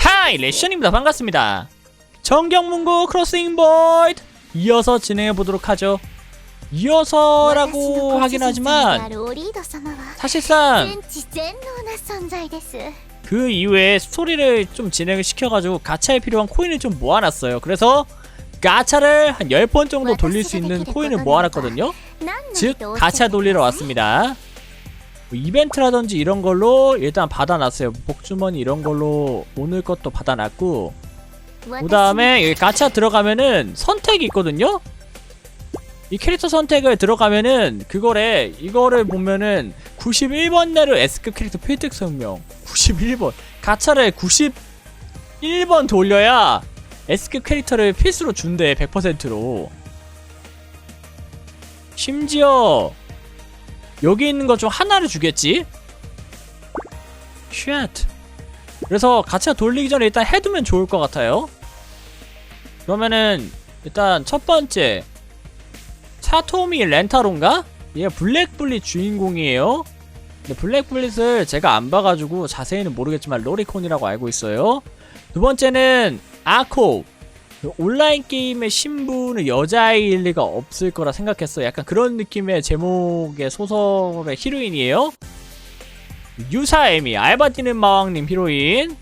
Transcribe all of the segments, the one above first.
하이 레시션입니다. 반갑습니다. 정경문고 크로싱 보이드 이어서 진행해 보도록 하죠. 이어서라고 하긴 하지만 사실상 그 이후에 스토리를 좀 진행을 시켜가지고 가차에 필요한 코인을 좀 모아놨어요. 그래서 가차를 한 10번 정도 돌릴 수 있는 코인을 모아놨거든요. 즉 가차 돌리러 왔습니다. 뭐 이벤트라든지 이런 걸로 일단 받아놨어요. 복주머니 이런 걸로 오늘 것도 받아놨고 그 다음에 여기 가차 들어가면은 선택이 있거든요? 이 캐릭터 선택을 들어가면은 그거래. 이거를 보면은 91번 내로 S급 캐릭터 필득 성명. 91번. 가차를 91번 돌려야 S급 캐릭터를 필수로 준대 100%로. 심지어 여기 있는 것 중 하나를 주겠지? 쉣. 그래서 가차 돌리기 전에 일단 해두면 좋을 것 같아요. 그러면은 일단 첫 번째. 차토미 렌타로인가? 얘가 블랙블릿 주인공이에요. 근데 블랙블릿을 제가 안 봐가지고 자세히는 모르겠지만 로리콘이라고 알고 있어요. 두 번째는 아코. 그 온라인 게임의 신부는 여자아이일 리가 없을 거라 생각했어요 약간 그런 느낌의 제목의 소설의 히로인이에요 유사에미 알바디는 마왕님 히로인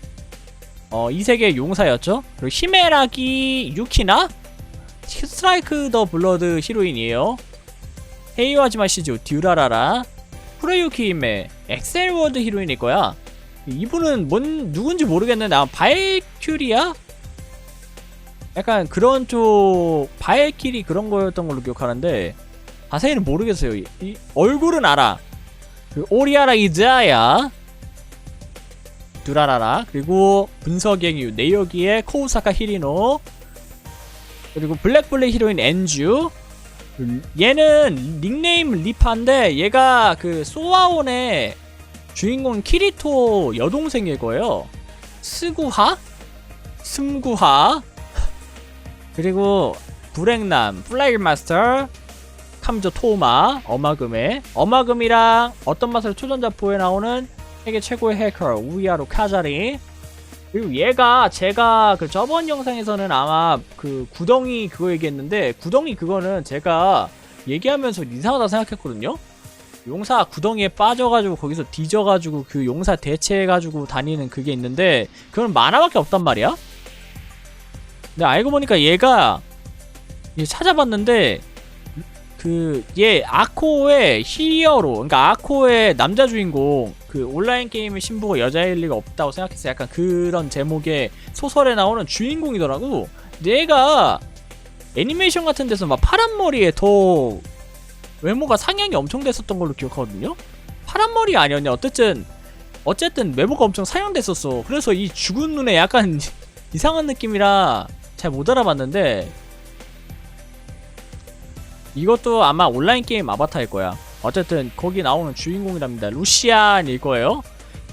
어, 이 세계의 용사였죠. 그리고 히메라기 유키나 스트라이크 더 블러드 히로인이에요. 헤이와지마 시즈 듀라라라 프로유키 임메 엑셀워드 히로인일 거야. 이분은 뭔 누군지 모르겠는데 아마 바이큐리야? 약간 그런 쪽 바이키리 그런 거였던 걸로 기억하는데 자세히는 모르겠어요. 이, 이 얼굴은 알아. 그 오리아라 이자야 두라라라 그리고 분석행유 네여기의 코우사카 히리노 그리고 블랙블랙 히로인 엔주 얘는 닉네임 리파인데 얘가 그 소아온의 주인공 키리토 여동생일 거예요 스구하? 승구하 그리고 불행남 플라일 마스터 카미조 토마 어마금에 어마금이랑 어떤 맛을 초전자포에 나오는 세계 최고의 해커 우이아로 카자리. 그리고 얘가 제가 그 저번 영상에서는 아마 그 구덩이 그거 얘기했는데 구덩이 그거는 제가 얘기하면서 이상하다 생각했거든요? 용사 구덩이에 빠져가지고 거기서 뒤져가지고 그 용사 대체해가지고 다니는 그게 있는데 그건 만화밖에 없단 말이야 근데 알고 보니까 얘가 얘 찾아봤는데 그 얘 아코의 히어로 그러니까 아코의 남자 주인공 그 온라인 게임의 신부가 여자일 리가 없다고 생각했어요 약간 그런 제목의 소설에 나오는 주인공이더라고. 얘가 애니메이션 같은 데서 막 파란 머리에 더 외모가 상향이 엄청 됐었던 걸로 기억하거든요? 파란 머리 아니었냐? 어쨌든 어쨌든 외모가 엄청 상향됐었어. 그래서 이 죽은 눈에 약간 이상한 느낌이라 잘 못 알아봤는데 이것도 아마 온라인 게임 아바타일 거야. 어쨌든 거기 나오는 주인공이랍니다. 루시안일 거예요.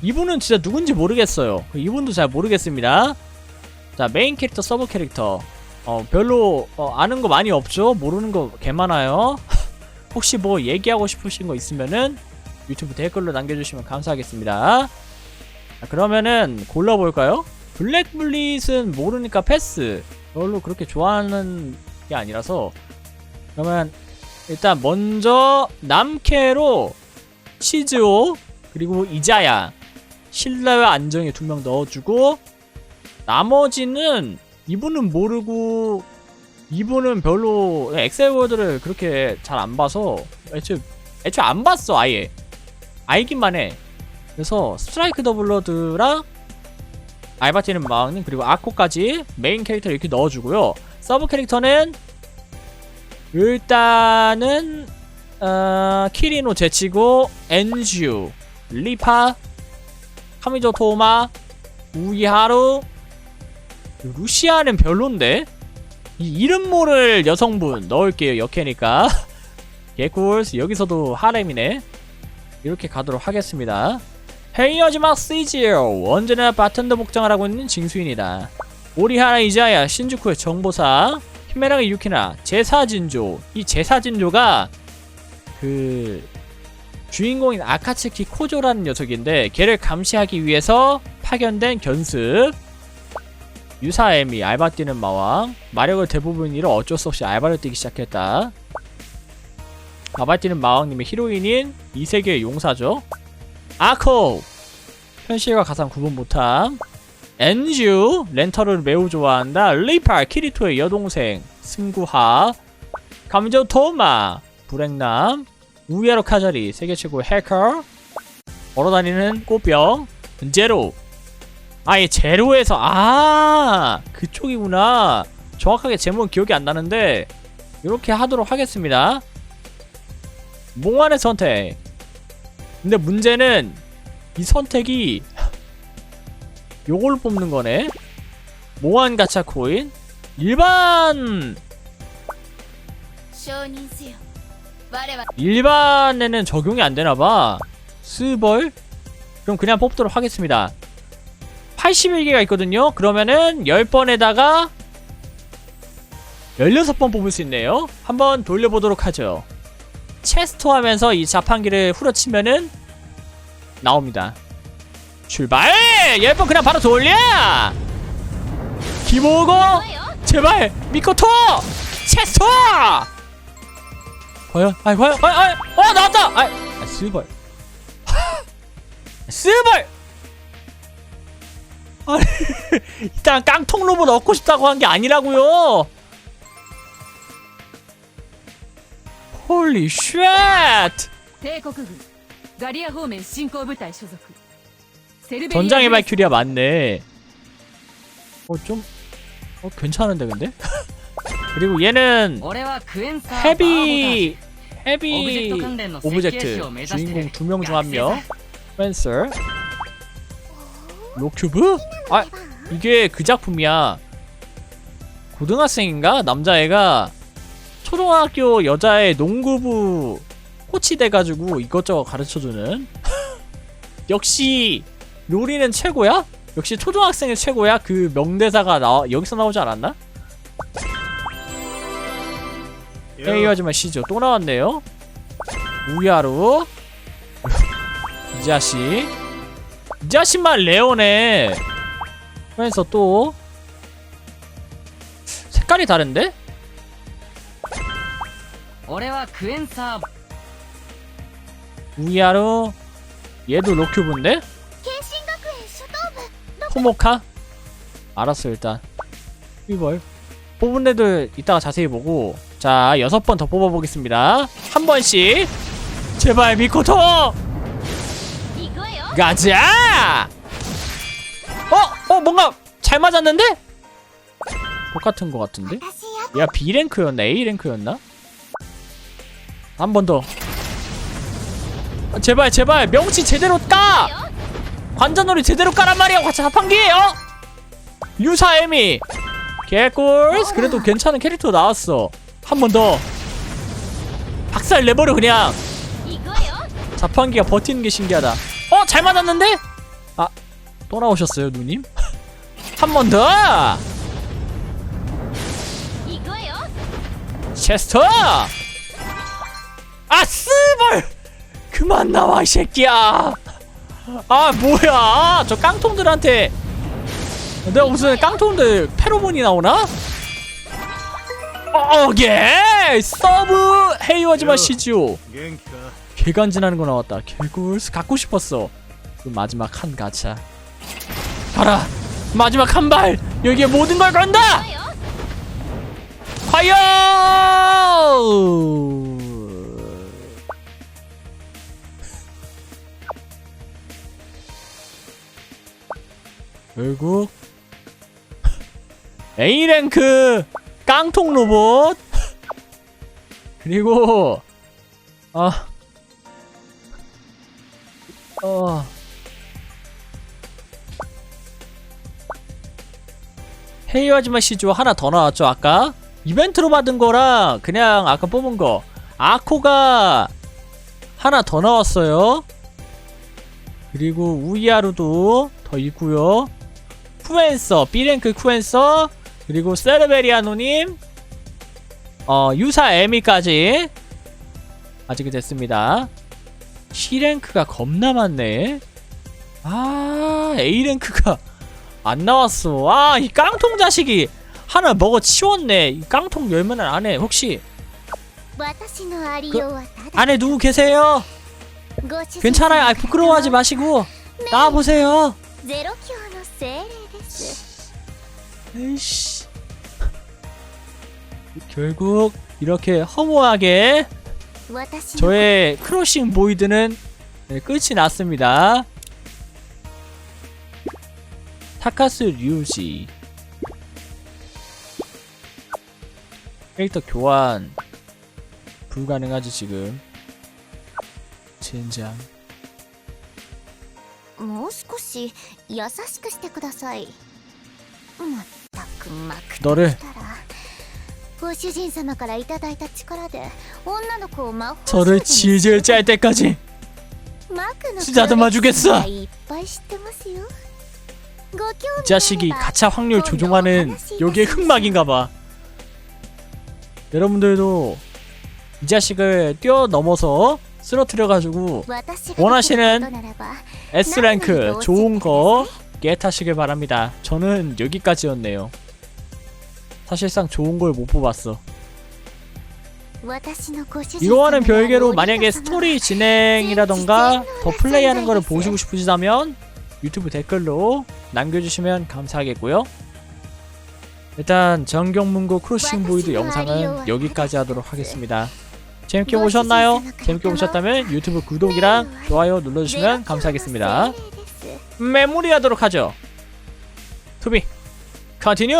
이분은 진짜 누군지 모르겠어요. 이분도 잘 모르겠습니다. 자 메인 캐릭터, 서브 캐릭터. 어 별로 어, 아는 거 많이 없죠. 모르는 거 개 많아요. 혹시 뭐 얘기하고 싶으신 거 있으면은 유튜브 댓글로 남겨주시면 감사하겠습니다. 자, 그러면은 골라볼까요? 블랙블릿은 모르니까 패스. 별로 그렇게 좋아하는 게 아니라서. 그러면 일단 먼저 남캐로 치즈오 그리고 이자야 신라와 안정에 두 명 넣어주고 나머지는 이분은 모르고 이분은 별로 엑셀워드를 그렇게 잘 안 봐서 애초에 애초에 안 봤어 아예. 알기만 해. 그래서 스트라이크 더 블러드랑 알바티는 마왕님 그리고 아코까지 메인 캐릭터 이렇게 넣어주고요. 서브 캐릭터는 일단은 어, 키리노 제치고 엔슈 리파 카미조 토마 우이하루 루시아는 별론데? 이 이름 모를 여성분 넣을게요 역해니까. 개꿀스 여기서도 하렘이네. 이렇게 가도록 하겠습니다 헤이어지마 시지오 언제나 바텐더 복장을 하고 있는 징수인이다. 오리하나 이자야 신주쿠의 정보사 히메라기 유키나 제사진조. 이 제사진조가 그 주인공인 아카츠키 코조라는 녀석인데 걔를 감시하기 위해서 파견된 견습. 유사 에미 알바 뛰는 마왕. 마력을 대부분 잃어 어쩔 수 없이 알바를 뛰기 시작했다. 알바 뛰는 마왕님의 히로인인 이 세계의 용사죠 아코. 현실과 가상 구분 못함. 엔주 렌터를 매우 좋아한다. 리파 키리토의 여동생 승구하. 감조 토마 불행남. 우야로 카자리 세계 최고의 해커. 걸어다니는 꽃병 제로. 아예 제로에서 아 그쪽이구나. 정확하게 제목은 기억이 안 나는데 이렇게 하도록 하겠습니다. 몽환의 선택 근데 문제는 이 선택이 요걸 뽑는 거네. 모한 가차 코인. 일반 일반에는 적용이 안 되나봐. 스벌? 그럼 그냥 뽑도록 하겠습니다. 81개가 있거든요. 그러면은 10번에다가 16번 뽑을 수 있네요. 한번 돌려보도록 하죠. 체스터 하면서 이 자판기를 후려치면은 나옵니다. 출발! 10번 그냥 바로 돌려! よ 제발! 미코토! 체스터! 과연? 아이 과연? 아이 아이 어 나왔다! 아이 아, 스벌 스벌! 아니 일단 깡통 로봇 얻고 싶다고 한 게 아니라고요 홀리 쉣! 帝国軍ガリア方面進行部隊所属セルベリア 전장의 발큐리아 맞네 어 좀 어 괜찮은데 근데? 그리고 얘는 俺はクエンサー 헤비 オブジェ 헤비 クト関連の設計 오브젝트 士を目指して 주인공 る 두 명 중 한 学 명 生 펜서 로큐브? 아 이게 그 작품이야 고등학생인가? 남자애가 초등학교 여자애 농구부 코치 돼가지고 이것저것 가르쳐주는 역시 요리는 최고야? 역시 초등학생이 최고야? 그 명대사가 나 여기서 나오지 않았나? 에이 하지마 시죠 또 나왔네요 우야로 이 자식 이 자식만 레오네 그래서 또 색깔이 다른데? 俺はクエンサー 우야로 얘도 로큐브인데? 慶心学園初等部 토모카? 알았어 일단 이걸 뽑은 애들 이따가 자세히 보고 자 여섯 번 더 뽑아보겠습니다 한 번씩 제발 미코토 行くわよ 가자! 어? 어 뭔가 잘 맞았는데? 똑같은 것 같은데? 私や 야 B랭크였나 A랭크였나? 한 번 더. 아, 제발 제발 명치 제대로 까. 관자놀이 제대로 까란 말이야. 같이 자판기예요. 유사애미. 개꿀. 그래도 괜찮은 캐릭터 나왔어. 한 번 더. 박살 내버려 그냥. 자판기가 버티는 게 신기하다. 어, 잘 맞았는데? 아, 돌아오셨어요, 누님? 한 번 더! 이거요? 체스터! 아 쓰벌! 그만 나와 이 새끼야! 아 뭐야? 저 깡통들한테. 내가 무슨 깡통들 페로몬이 나오나? 어게 서브 헤이워즈마 시지오. 개간지나는 거 나왔다. 개굴스 갖고 싶었어. 그 마지막 한 가차. 가라. 마지막 한 발. 여기에 모든 걸 건다! 파이어 결국 A 랭크 깡통 로봇. 그리고 아 어. 헤이와즈마 시조 하나 더 나왔죠 아까? 이벤트로 받은 거랑 그냥 아까 뽑은 거. 아코가 하나 더 나왔어요. 그리고 우이하루도 더 있고요 쿠엔서, B랭크 쿠엔서, 그리고 세르베리아노님, 어, 유사 에미까지 아직 됐습니다. C랭크가 겁나 많네. 아, A랭크가 안 나왔어. 아, 이 깡통 자식이 하나 먹어 치웠네. 이 깡통 열면 안 해. 혹시 그, 안에 누구 계세요? 괜찮아요. 아, 부끄러워하지 마시고 나와 보세요. 에이씨 결국 이렇게 허무하게 私の 저의 크로싱 보이드는 네, 끝이 났습니다. 타카스 류지 캐릭터 교환 불가능하지 지금 젠장 もう少し優しくしてくださいまったく まく 너를 たらご主人様からいただいた力で女の子を魔法 저를 少女に 질질 짤 때까지 マクの 진짜 아줌마 죽겠어. いっぱい知ってますよご興 이 味 자식이 가차 확률 조종하는 여기에 흑막인가봐 여러분들도 이 자식을 뛰어넘어서 쓰러뜨려가지고 私が 원하시는 できることならば S랭크 좋은 거 깨타시길 바랍니다. 저는 여기까지였네요. 사실상 좋은 걸 못 뽑았어. 이거와는 별개로 만약에 스토리 진행이라던가 더 플레이하는 거를 보시고 싶으시다면 유튜브 댓글로 남겨주시면 감사하겠고요. 일단 전경문고 크로싱 보이드 영상은 여기까지 하도록 하겠습니다. 재밌게 보셨나요? 재밌게 보셨다면 유튜브 구독이랑 좋아요 눌러주시면 감사하겠습니다. 메모리 하도록 하죠. 투비 컨티뉴